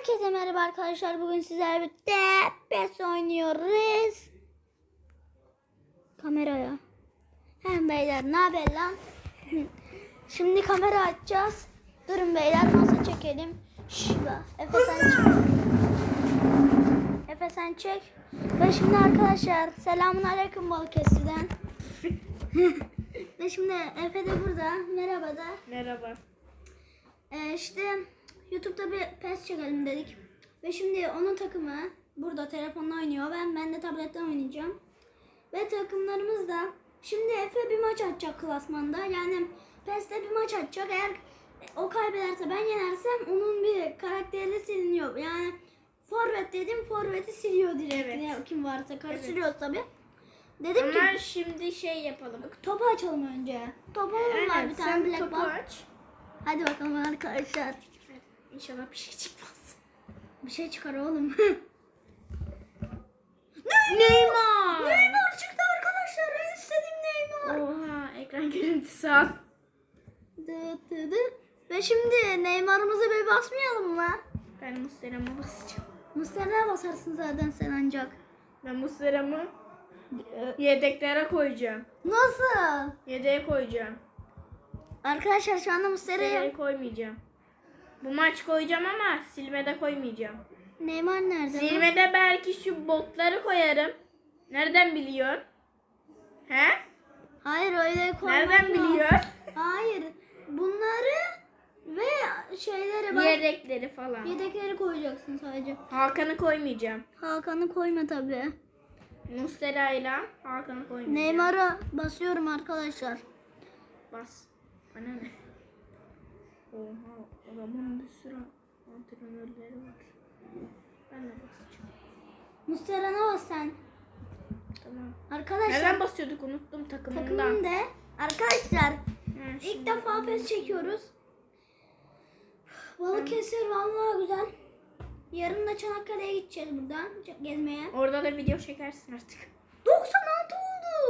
Herkese merhaba arkadaşlar. Bugün sizlerle birlikte PES oynuyoruz. Kameraya. Hem beyler ne haber lan? Şimdi kamera açacağız. Durun beyler masa çekelim. Şurada. Efe sen çek. Efe sen çek. Ve şimdi arkadaşlar selamun aleyküm Balıkesir'den. Ve şimdi Efe de burada. Merhaba da. Merhaba. Ee, işte YouTube'da bir PES çekelim dedik. Ve şimdi onun takımı burada telefonla oynuyor. Ben ben de tabletten oynayacağım. Ve takımlarımız da şimdi Efe bir maç atacak klasmanda. Yani PES'te bir maç atacak. Eğer o kaybederse ben yenersem onun bir karakteri siliniyor. Yani forvet dedim forveti siliyor direkt. Evet. Kim varsa karıştırıyoruz tabi. Dedim Ama ki şimdi şey yapalım. topu açalım önce. Topu var Aynen, bir tane sen black topu ball. aç. Hadi bakalım arkadaşlar. İnşallah bir şey çıkmaz. Bir şey çıkar oğlum. Neymar. Neymar çıktı arkadaşlar. En istediğim Neymar. Oha ekran görüntüsü al. Dı dı dı. Ve şimdi Neymar'ımızı bir basmayalım mı? Ben Muslera'mı basacağım. Mustafa'ya basarsın zaten sen ancak. Ben Muslera'mı yedeklere koyacağım. Nasıl? Yedeğe koyacağım. Arkadaşlar şu anda Mustafa'ya Yedeğe koymayacağım. Bu maç koyacağım ama silmede koymayacağım. Neymar nerede? lan? Silmede belki şu botları koyarım. Nereden biliyor? He? Hayır öyle koymak Nereden yok. biliyor? Hayır. Bunları ve şeyleri bak. Yedekleri falan. Yedekleri koyacaksın sadece. Hakan'ı koymayacağım. Hakan'ı koyma tabi. Muslera ile Hakan'ı koymayacağım. Neymar'a basıyorum arkadaşlar. Bas. Bana ne? Oha adamın bir sürü antrenörleri var. Ben de basacağım. Mustafa'na bas sen. Tamam. Arkadaşlar Nereden basıyorduk unuttum takımından. takımın de arkadaşlar Ha, ilk defa pes çekiyoruz. Balıkesir vallahi güzel. Yarın da Çanakkale'ye gideceğiz buradan gezmeye. Orada da video çekersin artık. 96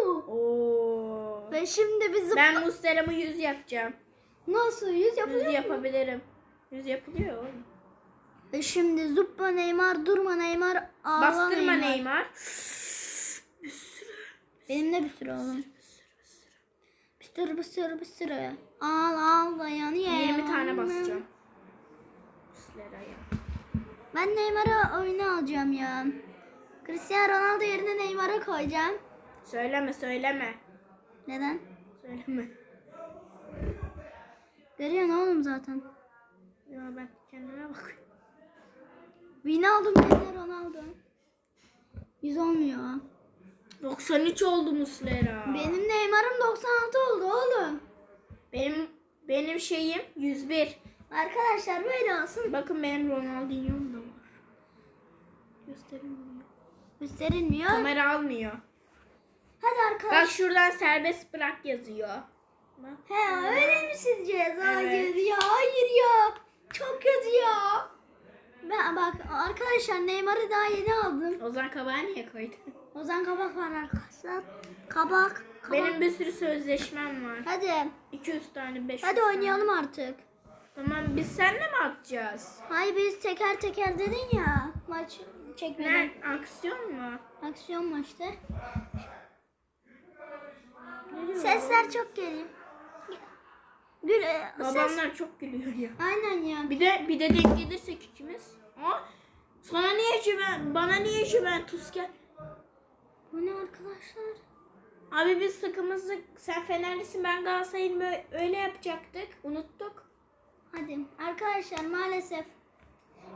oldu. Oo. Ve şimdi biz zıpla... Ben Muslera'mı 100 yapacağım. Nasıl 100 yapıyor 100 mu? yapabilirim. 100 yapılıyor oğlum. Ve şimdi zıpla Neymar, durma Neymar, ağla Bastırma Neymar. Neymar. Benim de bir sürü oğlum. Bir sürü bir sürü bir sürü. Al al dayanıyor. 20 tane basacağım. Ben Neymar'ı oyuna alacağım ya. Cristiano Ronaldo yerine Neymar'ı koyacağım. Söyleme söyleme. Neden? Söyleme. Görüyorsun oğlum zaten. Ya ben kendime bak. Win aldım yerine Ronaldo. 100 olmuyor. 93 oldu Muslera. Benim Neymar'ım 96 oldu oğlum. Benim benim şeyim 101. Arkadaşlar böyle olsun. Bakın benim Ronaldinho'm da var. Gösterilmiyor. Gösterilmiyor. Kamera almıyor. Hadi Bak arkadaşlar. şuradan serbest bırak yazıyor. He öyle mi sileceğiz? Hayır Evet. ya hayır ya. Çok kötü ya. Ben bak arkadaşlar Neymar'ı daha yeni aldım. Ozan Kabak'ı niye koydun? Ozan Kabak var arkadaşlar. Kabak. kabak. Benim bir sürü sözleşmem var. Hadi. 200 tane 500 Hadi tane. oynayalım artık. Tamam biz seninle mi atacağız? Hayır biz teker teker dedin ya. Maç çekmeden. Ne? Aksiyon mu? Aksiyon maçta. Sesler çok geliyor. Gül, e, ses. Babamlar çok gülüyor ya. Aynen ya. Bir de bir de denk gelirsek ikimiz. Aa, sana niye Juven, bana niye Juventus gel? Bu ne arkadaşlar? Abi biz takımımızı sen Fenerlisin ben Galatasaray'ın böyle öyle yapacaktık. Unuttuk. Hadi arkadaşlar maalesef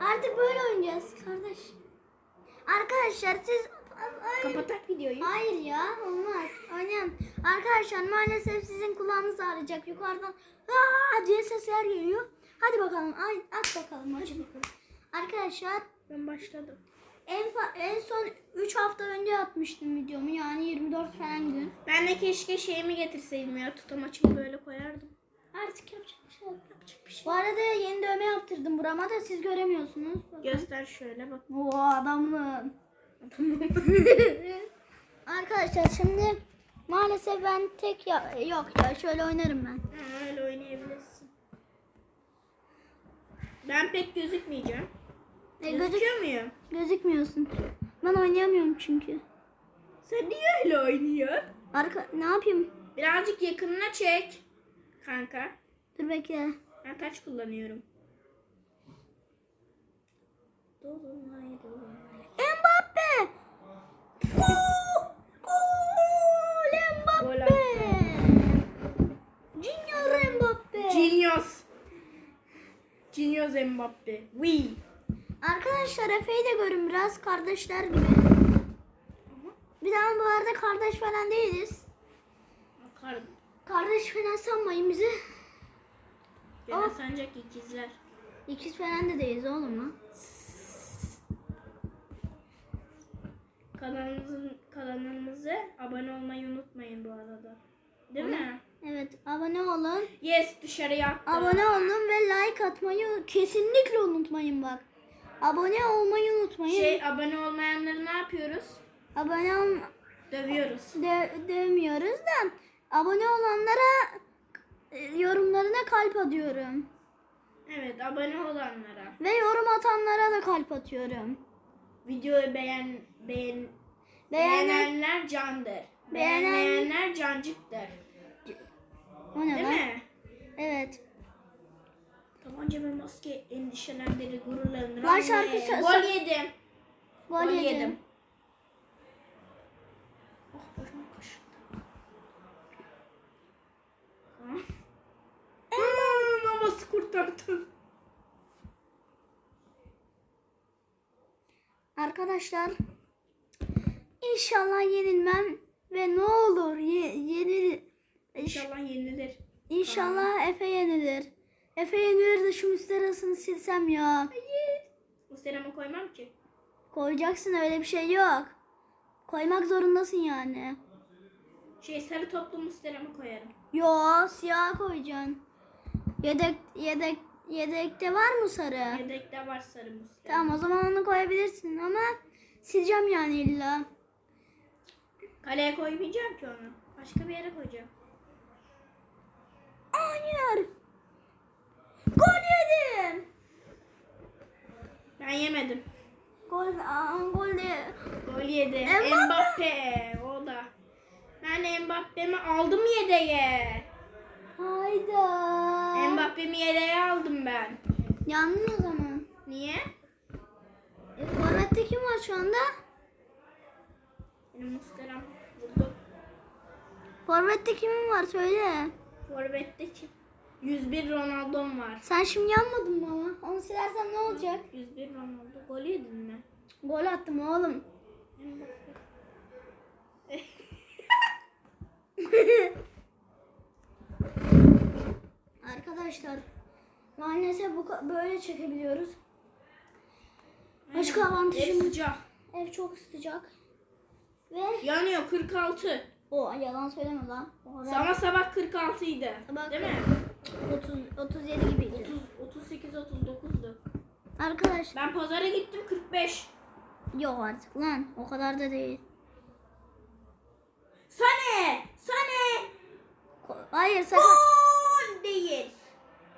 artık böyle oynayacağız kardeş. Arkadaşlar siz Kapatak videoyu. Hayır ya olmaz. Oynayalım. Arkadaşlar maalesef sizin kulağınız ağrıyacak. Yukarıdan Aa diye sesler geliyor. Hadi bakalım. Ay, at bakalım maçı bakalım. Arkadaşlar Ben başladım. en, en son 3 hafta önce atmıştım videomu. Yani 24 falan gün. Ben de keşke şeyimi getirseydim ya tutamaçımı böyle koyardım. Artık yapacak bir şey yok. Yapacak bir şey. Bu arada yeni dövme yaptırdım burama da siz göremiyorsunuz. Bakın. Göster şöyle bak. Oo adamlığın. Arkadaşlar şimdi maalesef ben tek ya yok ya şöyle oynarım ben. Ha, öyle oynayabilirsin. Ben pek gözükmeyeceğim. E, gözük Gözüküyor muyum? gözükmüyorsun. Ben oynayamıyorum çünkü. Sen niye öyle oynuyorsun? Arka ne yapayım? Birazcık yakınına çek. Kanka. Dur bekle. Ben taç kullanıyorum. Dolunay dolunay. Mbappe! Gol! Mbappe! Junior Mbappe! Genius. Genius Mbappe. Oui. Arkadaşlar Efe'yi de görün biraz kardeşler gibi. Biz ama bu arada kardeş falan değiliz. Kar. Kardeş falan sanmayın bizi. Gene Ama- sancak ikizler. İkiz falan da değiliz oğlum lan. Kanalımızın kanalımıza abone olmayı unutmayın bu arada. Değil mi? Evet abone olun. Yes dışarıya attım. Abone olun ve like atmayı kesinlikle unutmayın bak. Abone olmayı unutmayın. Şey abone olmayanları ne yapıyoruz? Abone ol Dövüyoruz. de, demiyoruz da abone olanlara e, yorumlarına kalp atıyorum. Evet abone olanlara. Ve yorum atanlara da kalp atıyorum. Videoyu beğen beğen beğenenler candır. Beğenen- Beğenmeyenler cancıktır. o ne Değil lan? mi? Evet. Tabanca ve maske endişelendirir, gururlanır. Var şarkı sö- Gol sö- yedim. Gol, yedim. Oh başım kaşındı. Ah. Aa, Namazı kurtardı. Arkadaşlar inşallah yenilmem ve ne olur ye, yenil İnşallah yenilir. İnşallah Efe yenilir. Efe yenilir de şu müsterasını silsem ya. Hayır. Bu serama koymam ki. Koyacaksın öyle bir şey yok. Koymak zorundasın yani. Şey sarı toplu musterama koyarım. Yo siyah koyacaksın. Yedek yedek yedekte var mı sarı? Yedekte var sarı musterama. Tamam o zaman onu koyabilirsin ama sileceğim yani illa. Kaleye koymayacağım ki onu. Başka bir yere koyacağım. Hayır. Gol yedim. Ben yemedim. Gol, aa, gol de. Gol yedi. Mbappe. Mbappe. O da. Ben Mbappe'mi aldım yedeğe. Hayda. Mbappe'mi yedeğe aldım ben. Yandın o zaman. Niye? E, Forvet'te kim var şu anda? Benim musteram vurdu. Forvet'te kimin var söyle. Forvet'te kim? 101 Ronaldo'm var. Sen şimdi yanmadın mı ama? Onu silersen ne olacak? 101 Ronaldo. Gol yedin mi? Gol attım oğlum. Arkadaşlar maalesef bu böyle çekebiliyoruz. Başka avantajımız Ev sıcak. ev çok sıcak. Ve Yanıyor 46. o yalan söyleme lan. O Ama sabah 46 idi. Sabah Değil mi? 30 37 gibiydi. 30, 38 39'du. Arkadaş Ben pazara gittim 45. yok artık lan o kadar da değil. Sane! Sane! Ko- Hayır sakın. Gol değil.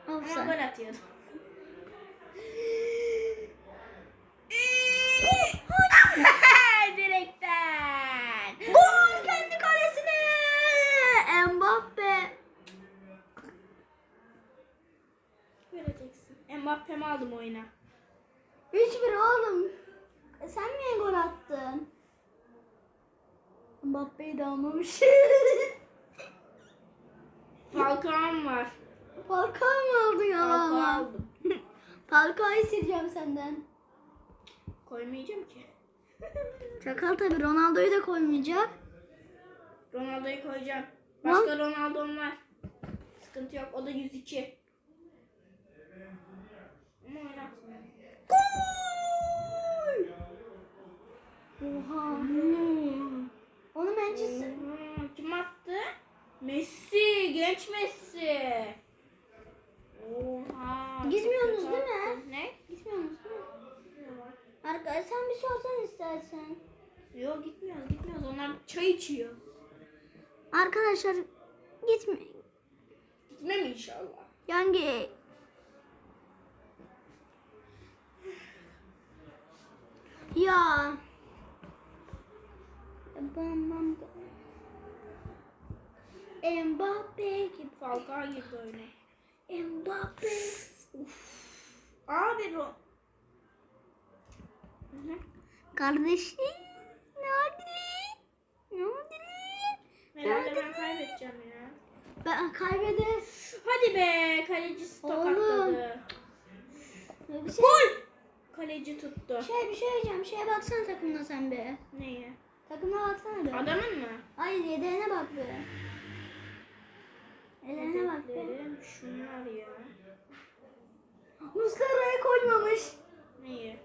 Ama Offside. gol atıyordum. Direkten. Gol kendi kalesine. Mbappe. Göreceksin. Aldım oyuna. 3-1 oğlum. Sen niye gol attın? Mbappe'yi de almamış. Falcao'm var. Falcao mı aldın ya Falcao aldım. Falcao'yu sileceğim senden. Koymayacağım ki. Çakal tabi Ronaldo'yu da koymayacak. Ronaldo'yu koyacağım. Başka Ronaldo'm var. Sıkıntı yok. O da 102. Gol! Oha. Onu Manchester... Oha, Kim attı? Messi. Genç Messi. Oha. Gitmiyorsunuz değil mi? Ne? Gitmiyor musun? Arkadaş sen bir sorsan istersen. Yok gitmiyoruz gitmiyoruz. Onlar çay içiyor. Arkadaşlar gitme. Gitmem inşallah. Yani Ya. Bam bam. Mbappe gibi. Falcao girdi oyuna. Mbappe. Abi hı. Kardeşim. Ne oldu? Ne oldu? Herhalde ben kaybedeceğim ya. Ben kaybeder. Hadi be kaleci tokatladı. Bir şey, Gol! Kaleci tuttu. şey bir şey diyeceğim. Şeye baksana takımına sen bir. Neye? Takımına baksana bir. Adamın mı? Hayır yedeğine bak bir. Eline bak. Yedeklerim Şunlar ya. Muslera'yı koymamış. Neyi?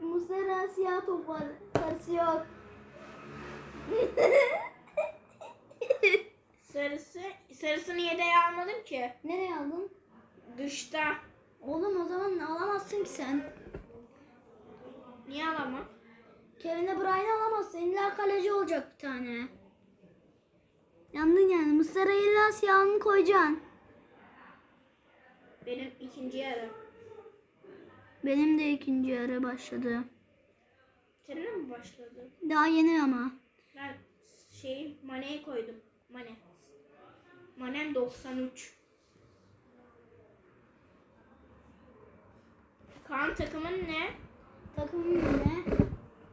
Muslera siyah top var. Sarısı yok. Sarısı, sarısını yedeğe almadım ki. Nereye aldın? Dışta. Oğlum o zaman alamazsın ki sen. Niye alamam? Kevin De Bruyne alamazsın. İlla kaleci olacak bir tane. Yandın yani. Muslera illa siyahını koyacaksın. Benim ikinci yarı. Benim de ikinci yarı başladı. Senin de mi başladı? Daha yeni ama. Ben şey Mane'yi koydum. Mane. Manem 93. Kaan takımın ne? Takımın ne?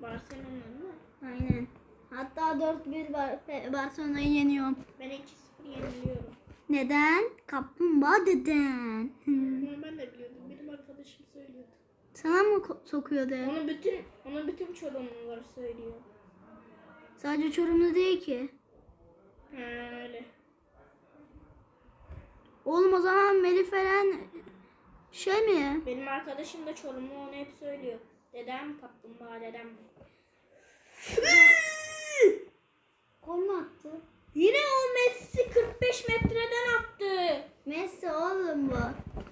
Barcelona'nın mı? Aynen. Hatta 4-1 Bar- Barcelona'yı yeniyorum. Ben 2-0 yeniliyorum. Neden? Kaplumbağa deden. Bunu ben de biliyordum. Benim arkadaşım söylüyordu. Sana mı sokuyordu? Onu bütün onu bütün Çorumlular söylüyor. Sadece Çorumlu değil ki. Ha öyle. Oğlum o zaman Melih falan şey mi? Benim arkadaşım da Çorumlu onu hep söylüyor. Dedem kaplumbağa dedem. Gol mu attı? Yine o Messi 45 metreden attı. Messi oğlum bu.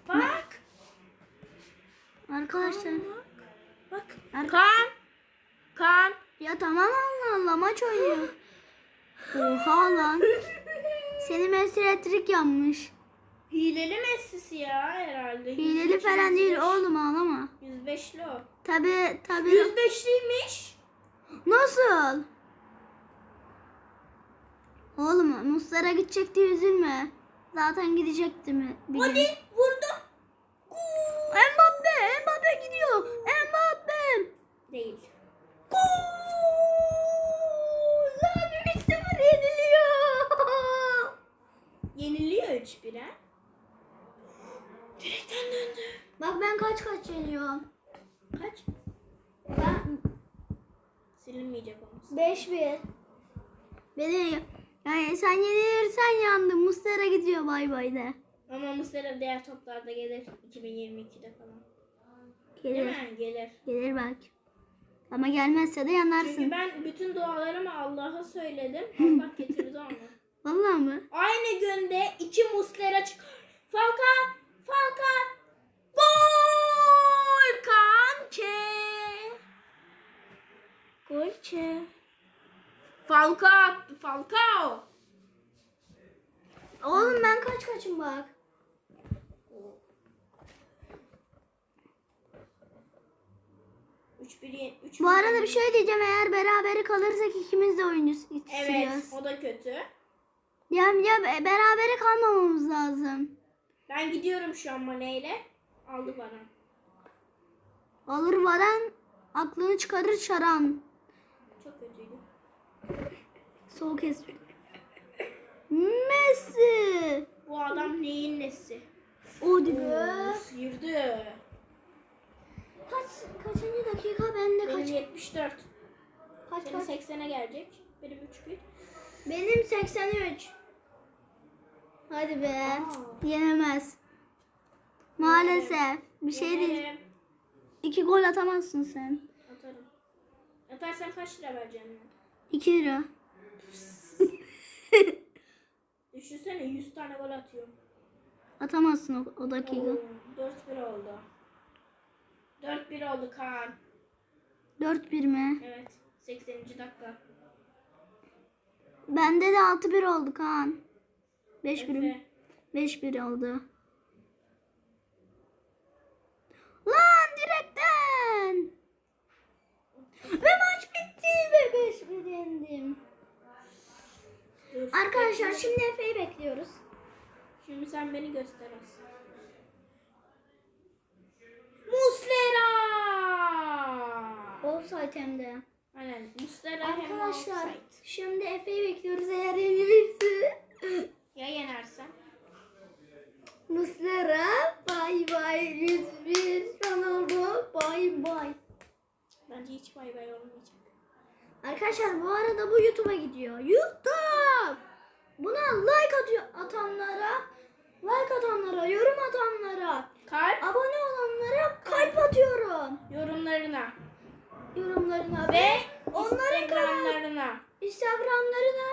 Bak. Arkadaşlar. Bak. Ar- Kaan. Kaan. Ya tamam Allah Allah maç oynuyor. Oha lan. Seni Messi elektrik yanmış. Hileli Messi'si ya herhalde. Hileli 105, falan değil 105. oğlum ağlama. 105'li o. Tabi tabi. 105'liymiş. Nasıl? Oğlum Muslara gidecekti üzülme. Zaten gidecekti mi? bir gün. Hadi vurdu. Mbappe, Mbappe gidiyor. Mbappe. Değil. Gol! Lan 3-0 yeniliyor. Yeniliyor 3-1'e. Direkten döndü. Bak ben kaç kaç yeniyorum. Kaç? Ben Silinmeyecek olması. 5-1. Beni yani sen yenilirsen yandın. Mustara gidiyor bay bay de. Ama Muslera diğer toplarda gelir 2022'de falan. Değil Gelir. mi? Gelir. Gelir belki. Ama gelmezse de yanarsın. Çünkü ben bütün dualarımı Allah'a söyledim. Allah getirdi onu. Vallahi mı? Aynı günde iki Muslera çık. Falka! Falka! Gol! Kanke! Golçe. Falka attı. Falcao. Oğlum ben kaç kaçım bak. Üç bir, üç Bu arada bir şey diyeceğim. Eğer berabere kalırsak ikimiz de oyuncu Evet, sürüyoruz. o da kötü. Ya, ya be- berabere kalmamamız lazım. Ben gidiyorum şu an Mane ile. Aldı bana. Alır varan aklını çıkarır şaran. Çok kötüydü. Soğuk espri. Messi. Bu adam neyin nesi? Be. Oo, Sıyırdı. Kaç, kaçıncı dakika bende Benim kaç? 74. Kaç Senin kaç? 80'e gelecek. Benim 3 1. Benim 83. Hadi be. Aa. Yenemez. Maalesef. Bir şey değil. İki gol atamazsın sen. Atarım. Atarsam kaç lira vereceğim ben? 2 lira. Düşünsene 100 tane gol atıyorum. Atamazsın o, o dakika. Oo, 4-1 oldu. 4-1 oldu Kaan. 4-1 mi? Evet. 80. dakika. Bende de 6-1 oldu Kaan. 5-1 direkten. Ve maç bitti ve 5 bir yendim. Arkadaşlar şimdi Efe'yi bekliyoruz. Şimdi sen beni gösterersin. Muslera! Offside hem de. Aynen. Muslera Arkadaşlar şimdi Efe'yi bekliyoruz eğer yenilirse. ya yenersen? Muslera bay bay 101 Ronaldo bay bay. Bence hiç bay bay olmayacak. Arkadaşlar bu arada bu YouTube'a gidiyor. YouTube! Buna like atıyor atanlara, like atanlara, yorum atanlara, Kalp abone olanlara kalp atıyorum. yorumlarına Yorumlarına ve onların kanal, Instagramlarına. Instagramlarına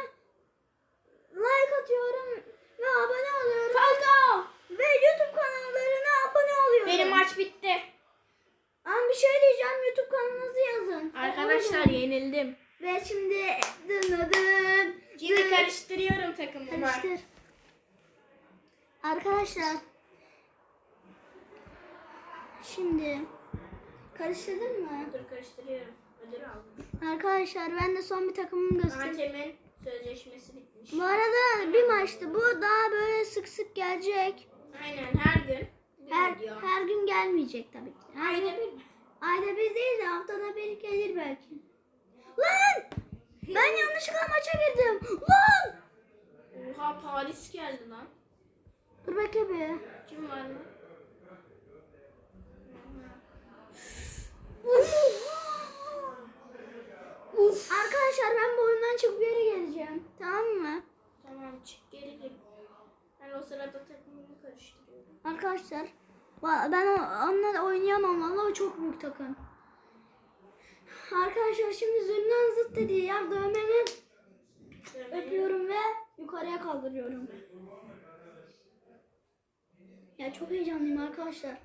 like atıyorum ve abone oluyorum. Falcao! Ve YouTube kanallarına abone oluyorum. Benim maç bitti. Ama bir şey diyeceğim YouTube kanalınızı yazın. Arkadaşlar Abone olun. yenildim. Ve şimdi dın dın Şimdi dın. karıştırıyorum takımımı. Karıştır. Arkadaşlar. Şimdi karıştırdın mı? Dur karıştırıyorum. Ödül aldım. Arkadaşlar ben de son bir takımımı göstereyim. Hatem'in sözleşmesi bitmiş. Bu arada bir maçtı. Bu daha böyle sık sık gelecek. Aynen her gün. Her, video. her gün gelmeyecek tabii. Her Ayda gün- bir ayda bir değil de haftada bir gelir belki. Lan! Ben yanlışlıkla maça girdim. Lan! Oha Paris geldi lan. Dur bekle bir. Kim var? Uf. Arkadaşlar ben bu oyundan çıkıp geri geleceğim. Tamam mı? Tamam çık geri gir. Ben o sırada takımımı karıştırıyorum. Arkadaşlar ben onunla oynayamam vallahi o çok büyük takım. Arkadaşlar şimdi zırnağın zıt dediği yer dövmemi öpüyorum ve yukarıya kaldırıyorum. Ya çok heyecanlıyım arkadaşlar.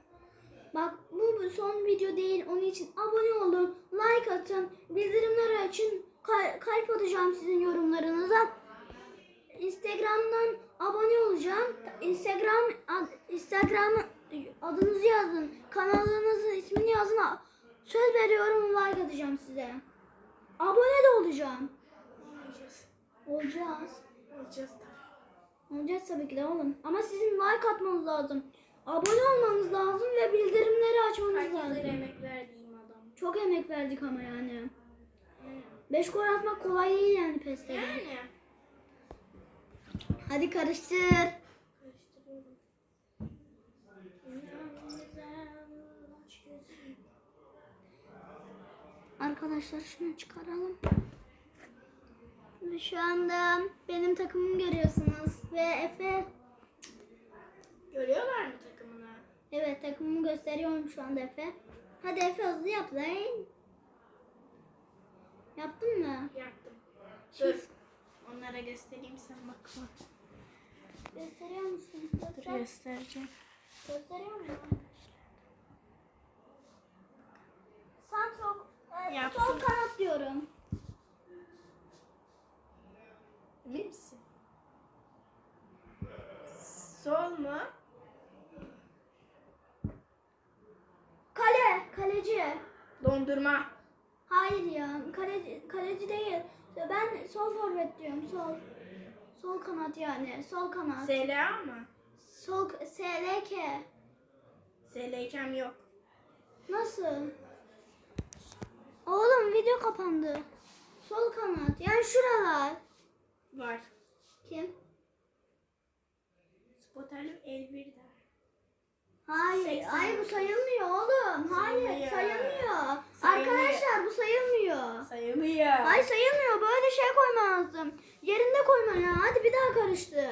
Bak bu son video değil. Onun için abone olun, like atın, bildirimleri açın. Kal- kalp atacağım sizin yorumlarınıza. Instagram'dan abone olacağım. Instagram ad, Instagram adınızı yazın. Kanalınızın ismini yazın. Söz veriyorum like atacağım size. Abone de olacağım. Olacağız. Olacağız. Olacağız tabii. Olacağız tabii ki de oğlum. Ama sizin like atmanız lazım. Abone olmanız lazım ve bildirimleri açmanız yıldır lazım. emek verdiğim adam. Çok emek verdik ama yani. Yani. 5 gol atmak kolay değil yani PES'te. Yani. Hadi karıştır. Karıştırıyorum. Dünyam güzel, aç gözüm. Arkadaşlar şunu çıkaralım. Ve şu anda benim takımımı görüyorsunuz. Ve Efe Görüyorlar mı takımını? Evet takımımı gösteriyorum şu anda Efe. Hadi Efe hızlı yap lan. Yaptın mı? Yaptım. Dur. Onlara göstereyim sen bakma. Gösteriyor musun? Göster. göstereceğim. Gösteriyor musun? Sağ sol, e, Yaptım. sol kanat diyorum. Emin misin? Sol mu? Kale, kaleci. Dondurma. Hayır ya, kaleci, kaleci değil. Ben sol forvet diyorum, sol. Sol kanat yani, sol kanat. SLA mı? Sol, SLK. SLK'm yok. Nasıl? Oğlum video kapandı. Sol kanat, yani şuralar. Var. Kim? Spotel'im Elbir der. Hayır, Seksen. hayır bu sayılmıyor oğlum. Hayır, Sayılmıyor. sayılmıyor. Sayılmıyor. Arkadaşlar bu sayılmıyor. Sayılıyor. Hayır sayılmıyor. Böyle şey koyman lazım. Yerinde koyman lazım. Hadi bir daha karıştır.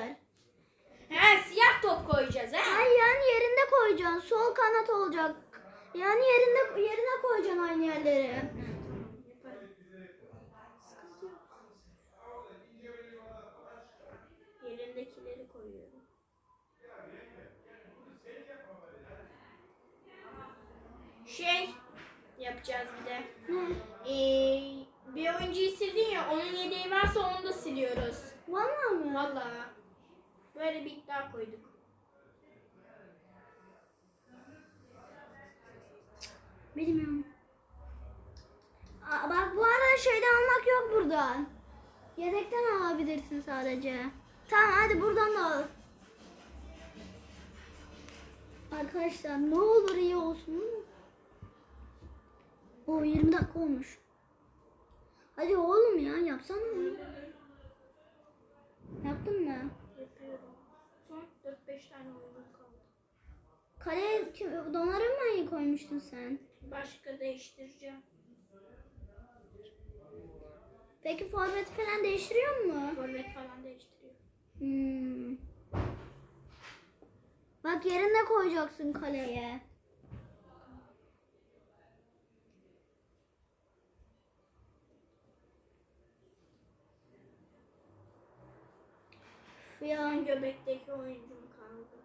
He siyah top koyacağız he. Hayır yani yerinde koyacaksın. Sol kanat olacak. Yani yerinde yerine koyacaksın aynı yerleri. Yerindekileri koyuyorum. Şey yapacağız bir de. Ee, bir oyuncuyu sildin ya onun yedeği varsa onu da siliyoruz. Vallahi mı? Vallahi. Böyle bir iddia koyduk. Bilmiyorum. Aa, bak bu arada şeyde almak yok buradan. Yedekten alabilirsin sadece. Tamam hadi buradan da al. Arkadaşlar ne olur iyi olsun. O 20 dakika olmuş. Hadi oğlum ya yapsana. Yaptın mı? Yapıyorum. Son 4-5 tane oyun kaldı. Kaleye kim, Donnaruma'yı koymuştun sen. Başka değiştireceğim. Peki forvet falan değiştiriyor mu? Forvet falan değiştiriyor. Hmm. Bak yerine koyacaksın kaleye. Ya Son göbekteki oyuncum kaldı.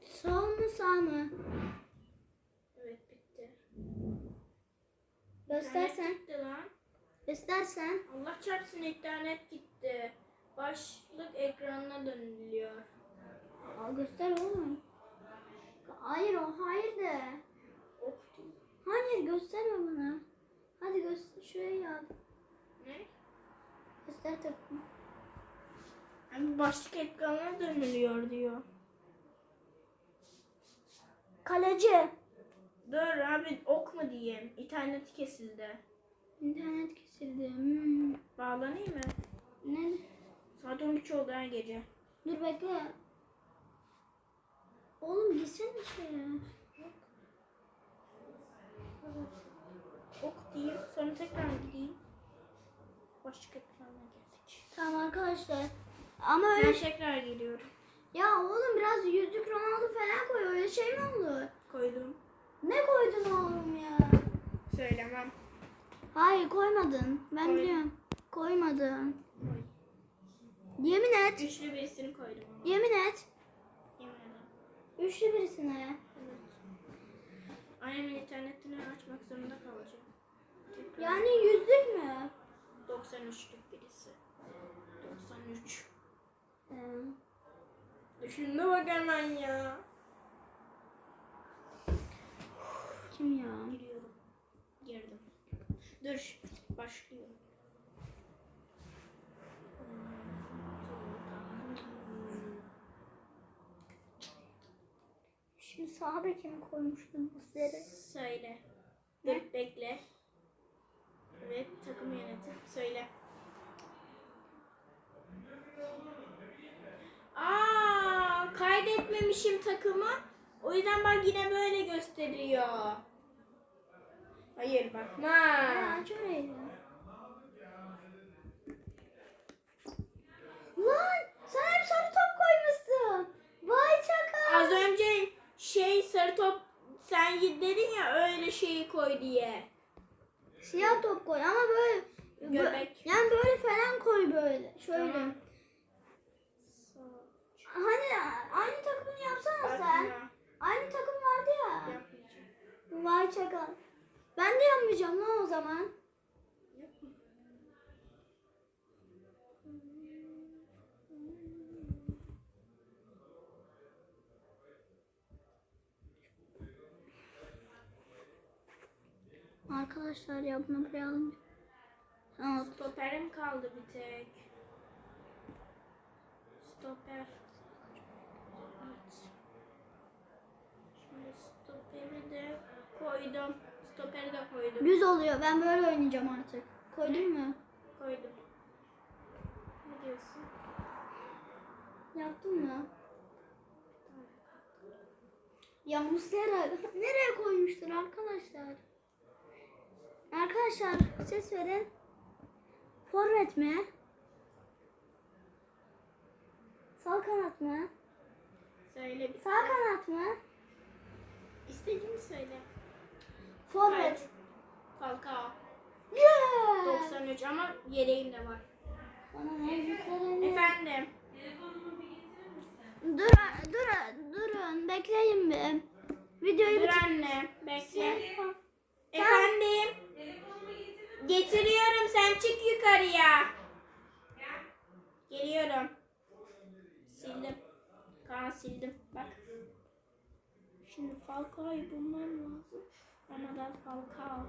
sağ mı sağ mı? Evet bitti. Göstersen. İnternet gitti lan. Göstersen. Allah çarpsın internet gitti. Başlık ekranına dönülüyor. Aa, göster oğlum. Hayır o hayır de. Hayır gösterme bana. Hadi göster şuraya yap. Ne? Göster takımı. Yani başlık ekranına dönülüyor diyor. Kaleci. Dur abi ok mu diyeyim? İnternet kesildi. İnternet kesildi. Hmm. Bağlanayım mı? Ne? Saat 13 oldu her gece. Dur bekle. Oğlum gitsene şeye. Ok diyeyim sonra tekrar gideyim. Başlık ekranına geldik. Tamam arkadaşlar. Ama öyle Ben şey... tekrar geliyorum. Ya oğlum biraz yüzlük Ronaldo falan koy. Öyle şey mi olur? Koydum. Ne koydun oğlum ya? Söylemem. Hayır koymadın. Ben Koydum. biliyorum. Koymadın. Koy. Yemin et. Güçlü birisini koydum ama. Yemin et. Yemin ederim. Üçlü birisine. Evet. Annemin internetini açmak zorunda kalacağım. Tekrar. Yani yüzlük mü? 93'lük birisi. 93. Ee, Düşünme bak hemen ya. Kim ya? Giriyorum. Girdim. Dur. Başlıyorum. Şimdi sağ bekimi koymuştum seri. Söyle. Dur bekle. Evet takım yönetim. Söyle. Aa, kaydetmemişim takımı. O yüzden bak yine böyle gösteriyor. Hayır bakma. Ha, aç orayı. Lan sen hep sarı top koymuşsun. Vay çakal. Az önce şey sarı top sen dedin ya öyle şeyi koy diye. Siyah top koy ama böyle. Göbek. Yani böyle falan koy böyle. Şöyle. Tamam. Hani aynı takımını yapsana sen. Aynı takım vardı ya. Yapmayacağım. Vay çakal. Ben de yapmayacağım lan o zaman. Arkadaşlar ya bunu buraya alın. Stoperim kaldı bir tek. Stoper. Şimdi stoperi de koydum. Koydum. Düz oluyor. Ben böyle oynayacağım artık. Koydun mu? Koydum. Ne diyorsun? Yaptın mı? Ya Muslera nereye koymuştur arkadaşlar? Arkadaşlar ses verin. Forvet mi? Sağ kanat mı? Söyle bir. Sağ kanat mı? İstediğini söyle. Forvet. Falcao. Yeah! 93 ama yeleğim de var. Bana ne Efendim. Dur, dur, durun. Bekleyin bir. Videoyu Dur bitir. anne. Bekle. Efendim. Getiriyorum sen çık yukarıya. Geliyorum. Sildim. Kaan sildim. Bak. Şimdi Falcao'yu bulmam lazım. Ramadan Falcao.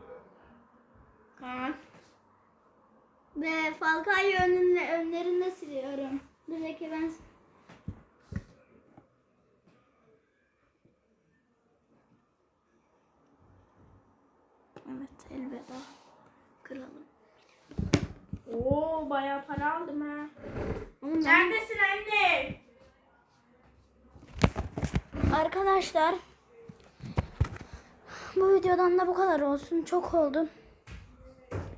Kaan. Ve Falcao'yu önünde, önlerinde siliyorum. Bir dakika ben... Evet elveda. Kralım. Oo bayağı para aldım ha. Neredesin anne? Arkadaşlar bu videodan da bu kadar olsun. Çok oldu.